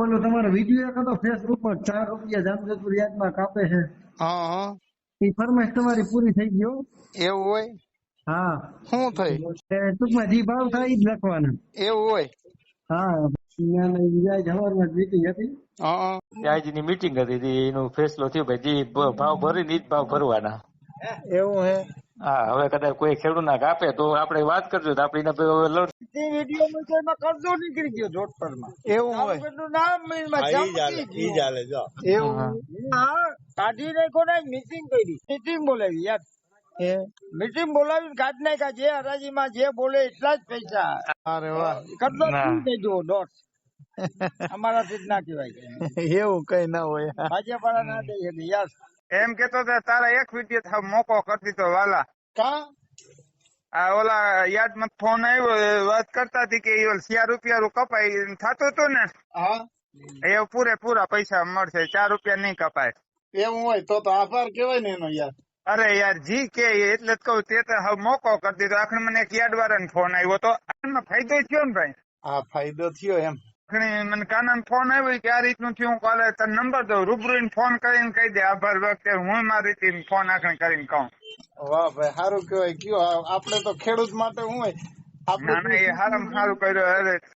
ઓલો તમારો વીડિયો એક હતો ફેસબુક પર ચાર રૂપિયા જામજોધપુર યાદમાં કાપે છે. હા હા. એ ફરમાઈશ તમારી પૂરી થઈ ગયો એવું હોય? હા. શું થઈ? ટૂંકમાં જે ભાવ થાય એ જ લખવાના. એવું હોય? હા સવારમાં મીટિંગ હતી. હા આજની મીટિંગ હતી તી એનો ફેસલો થયો ભાઈ જે ભાવ ભરીને ઈ જ ભાવ ભરવાના. એવું હે. હા હવે કદાચ કોઈ ખેડૂત ના કાપે તો આપણે વાત કરજો તો આપણે હવે લડ વીડિયો એમાં કરજો નીકળી ગયો જોધપુરમાં એવું હોય. નામ ચમકી ગયું. એવું. હા. કાઢી નાખો ને મીટિંગ કરી. મિટિંગ બોલાવી યાર મિટિંગ બોલાવી કાઢી નાખ્યા જે હરાજી માં જે બોલે એટલા જ પૈસા. અરે વાહ. કેટલો દેજો દોઢ. અમારાથી જ ના કહેવાય. એવું કઈ ના હોય. ભાજપ વાળા ના દઈ યાર એમ કેતો તો તારા એક વીડિયો મોકો કરી દીધો વાલા. કા? આ ઓલા યાદમાં ફોન આવ્યો વાત કરતા હતી કે ચાર રૂપિયા કપાય થતું હતું ને? હા. એ પૂરેપૂરા પૈસા મળશે ચાર રૂપિયા નહીં કપાય. એવું હોય તો તો આભાર કેવાય ને એનો યાર. અરે યાર જી કે એટલે જ કહું તે તો હવે મોકો કરી દીધો. આખરે મને એક યાદ વાળાનો ફોન આવ્યો તો. આમાં ફાયદો થયો ને ભાઈ? હા ફાયદો થયો એમ. મને કાનન ફોન આવ્યો કે આ રીતનું થયું કાલે તને નંબર દઉં. રૂબરૂ ફોન કરીને કહી દે આભાર વખતે હું મારી રીતે ફોન આખણ કરીને કહું. વાહ ભાઈ સારું કેવાય કયો આપણે તો ખેડૂત માટે હું આપણે સારું કર્યું. અરે